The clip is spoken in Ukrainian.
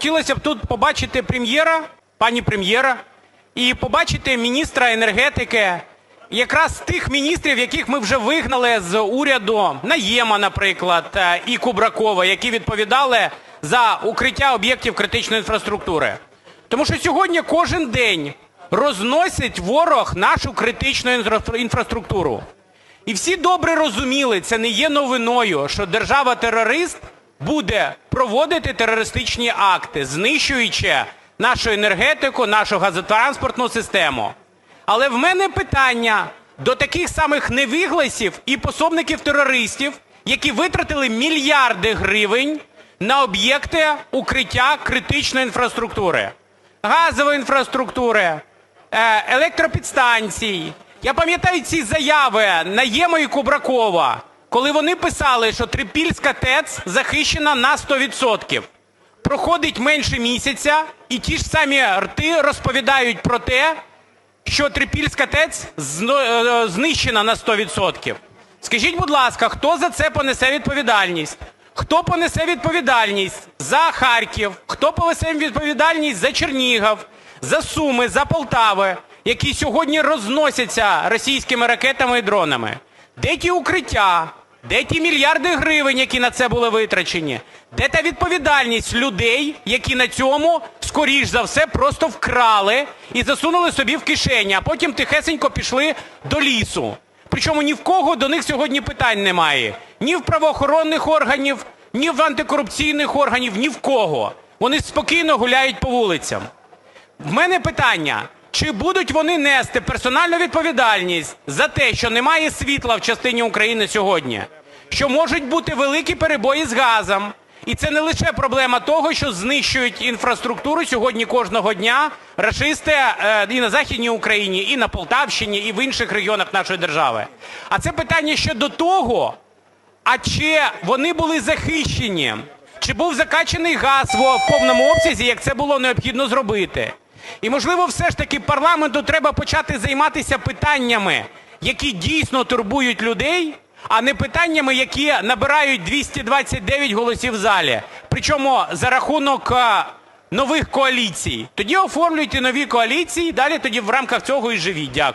Хотілося б тут побачити прем'єра, пані прем'єра, і побачити міністра енергетики, якраз тих міністрів, яких ми вже вигнали з уряду, Наєма, наприклад, е, і Кубракова, які відповідали за укриття об'єктів критичної інфраструктури. Тому що сьогодні кожен день розносить ворог нашу критичну інфраструктуру. І всі добре розуміли, це не є новиною, що держава-терорист буде проводити терористичні акти, знищуючи нашу енергетику, нашу газотранспортну систему. Але в мене питання до таких самих невігласів і пособників терористів, які витратили мільярди гривень на об'єкти укриття критичної інфраструктури, газової інфраструктури, е, електропідстанцій. Я пам'ятаю ці заяви Наєма і Кубракова, коли вони писали, що Трипільська ТЕЦ захищена на 100%. Проходить менше місяця, і ті ж самі рти розповідають про те, що Трипільська ТЕЦ е, знищена на 100%. Скажіть, будь ласка, хто за це понесе відповідальність? Хто понесе відповідальність за Харків? Хто понесе відповідальність за Чернігів, за Суми, за Полтави, які сьогодні розносяться російськими ракетами і дронами? Де ті укриття? Де ті мільярди гривень, які на це були витрачені? Де та відповідальність людей, які на цьому, скоріш за все, просто вкрали і засунули собі в кишені, а потім тихесенько пішли до лісу? Причому ні в кого до них сьогодні питань немає. Ні в правоохоронних органів, ні в антикорупційних органів, ні в кого. Вони спокійно гуляють по вулицям. В мене питання: чи будуть вони нести персональну відповідальність за те, що немає світла в частині України сьогодні, що можуть бути великі перебої з газом, і це не лише проблема того, що знищують інфраструктуру сьогодні кожного дня рашисти е, і на Західній Україні, і на Полтавщині, і в інших регіонах нашої держави. А це питання ще до того, а чи вони були захищені? Чи був закачаний газ в повному обсязі, як це було необхідно зробити? І, можливо, все ж таки парламенту треба почати займатися питаннями, які дійсно турбують людей, а не питаннями, які набирають 229 голосів в залі. Причому за рахунок нових коаліцій. Тоді оформлюйте нові коаліції, далі тоді в рамках цього і живіть. Дякую.